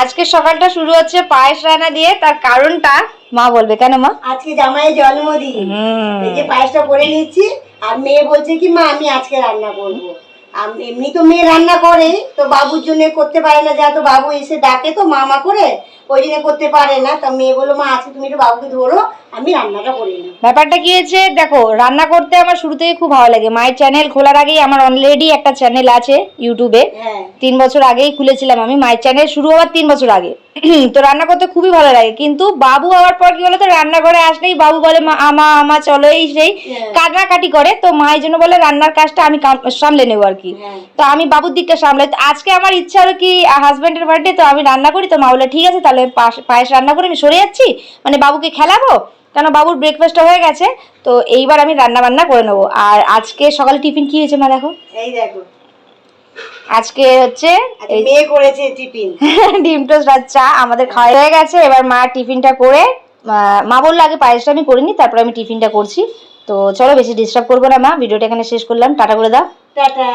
আজকে সকালটা শুরু হচ্ছে পায়েস রান্না দিয়ে তার কারণটা মা বলবে। কেন মা? আজকে জামাইয়ের জন্মদিন। এই যে পায়েসটা করে নিচ্ছি আর মেয়ে বলছে কি মা আমি আজকে রান্না করব। আর এমনি তো মেয়ে রান্না করে তো বাবুর জন্য করতে পারে না যা তো বাবু এসে ডাকে তো মামা করে ওই জন্য করতে পারে না তা মেয়ে বলল মা আজকে তুমি একটু বাবুকে ধরো আমি রান্নাটা করে নিই ব্যাপারটা কি হয়েছে দেখো রান্না করতে আমার শুরু থেকে খুব ভালো লাগে। মায়ের চ্যানেল খোলার আগেই আমার অলরেডি একটা চ্যানেল আছে ইউটিউবে হ্যাঁ। তিন বছর আগেই খুলেছিলাম আমি। মায়ের চ্যানেল শুরু হওয়ার তিন বছর আগে। তো রান্না করতে খুবই ভালো লাগে। কিন্তু বাবু হওয়ার পর কি বলতো রান্নাঘরে আসলেই বাবু বলে মা আমা আমা চলো এই সেই হ্যাঁ। কাটাকাটি করে। তো মায়ের জন্য বলে রান্নার কাজটা আমি সামলে নেব আর কি। হ্যাঁ। তো আমি বাবুর দিকটা সামলাই। আজকে আমার ইচ্ছা হলো কি হাজব্যান্ডের বার্থডে তো আমি রান্না করি। তো মা বলে ঠিক আছে তাহলে পাশ- পায়েস রান্না করে আমি সরে যাচ্ছি? মানে বাবুকে খেলাবো? কেন বাবুর ব্রেকফাস্টটা হয়ে গেছে। তো এইবার আমি রান্না বান্না করে নেব। আর আজকে সকালে টিফিন কি হয়েছে মা দেখো? এই দেখো। আজকে হচ্ছে মেয়ে করেছে টিফিন। ডিম টোস্ট আর চা। আমাদের খাওয়া হয়ে গেছে। এবার মা টিফিনটা করে মা বলল আগে পায়েসটা আমি করিনি তারপরে আমি টিফিনটা করছি। তো চলো বেশি ডিস্টার্ব করব না মা। ভিডিওটা এখানে শেষ করলাম। টাটা করে দাও। টাটা।